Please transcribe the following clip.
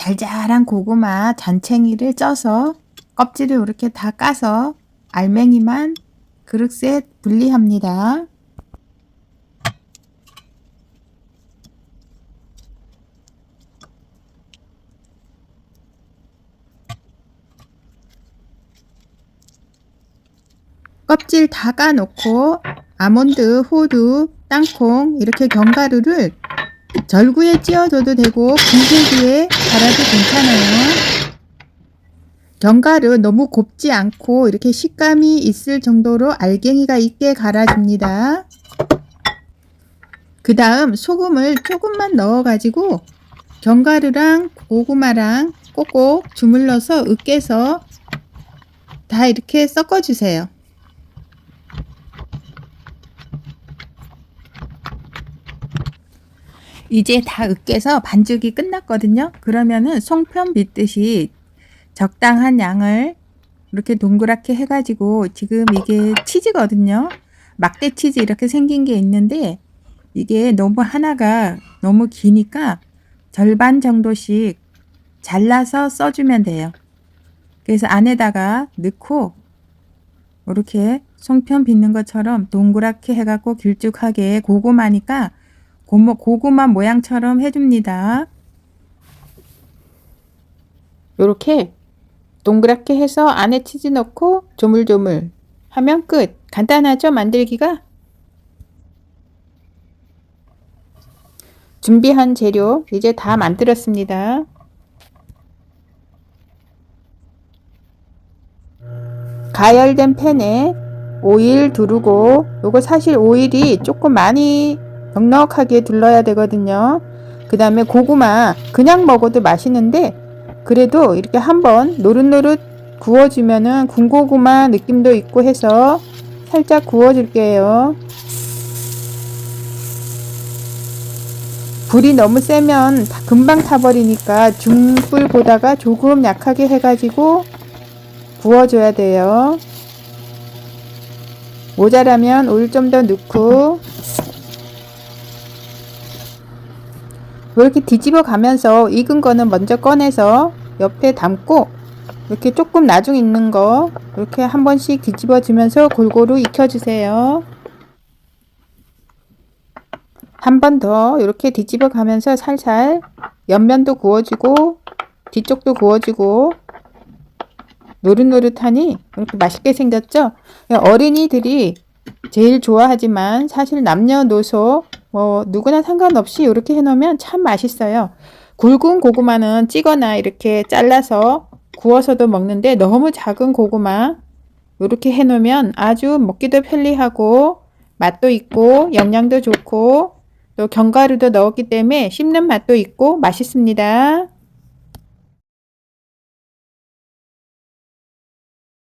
잘잘한 고구마 잔챙이를 쪄서 껍질을 이렇게 다 까서 알맹이만 그릇에 분리합니다. 껍질 다 까놓고 아몬드, 호두, 땅콩 이렇게 견과류를 절구에 찧어줘도 되고 분쇄기에 갈아도 괜찮아요. 견과류 너무 곱지 않고 이렇게 식감이 있을 정도로 알갱이가 있게 갈아줍니다. 그 다음 소금을 조금만 넣어가지고 견과류랑 고구마랑 꼭꼭 주물러서 으깨서 다 이렇게 섞어주세요. 이제 다 으깨서 반죽이 끝났거든요. 그러면은 송편 빗듯이 적당한 양을 이렇게 동그랗게 해가지고 지금 이게 치즈거든요. 막대 치즈 이렇게 생긴 게 있는데 이게 너무 하나가 너무 기니까 절반 정도씩 잘라서 써주면 돼요. 그래서 안에다가 넣고 이렇게 송편 빚는 것처럼 동그랗게 해갖고 길쭉하게 고구마니까 고모, 고구마 모양처럼 해줍니다. 이렇게 동그랗게 해서 안에 치즈 넣고 조물조물 하면 끝. 간단하죠? 만들기가? 준비한 재료 이제 다 만들었습니다. 가열된 팬에 오일 두르고 요거 사실 오일이 조금 많이 넉넉하게 둘러야 되거든요. 그 다음에 고구마 그냥 먹어도 맛있는데 그래도 이렇게 한번 노릇노릇 구워주면은 군고구마 느낌도 있고 해서 살짝 구워줄게요. 불이 너무 세면 다 금방 타버리니까 중불 보다가 조금 약하게 해가지고 구워줘야 돼요. 모자라면 오일 좀더 넣고 이렇게 뒤집어 가면서 익은 거는 먼저 꺼내서 옆에 담고 이렇게 조금 나중 있는 거 이렇게 한 번씩 뒤집어 주면서 골고루 익혀 주세요. 한 번 더 이렇게 뒤집어 가면서 살살 옆면도 구워주고 뒤쪽도 구워주고 노릇노릇하니 이렇게 맛있게 생겼죠? 어린이들이 제일 좋아하지만 사실 남녀노소 뭐 누구나 상관없이 이렇게 해놓으면 참 맛있어요. 굵은 고구마는 찌거나 이렇게 잘라서 구워서도 먹는데 너무 작은 고구마 이렇게 해놓으면 아주 먹기도 편리하고 맛도 있고 영양도 좋고 또 견과류도 넣었기 때문에 씹는 맛도 있고 맛있습니다.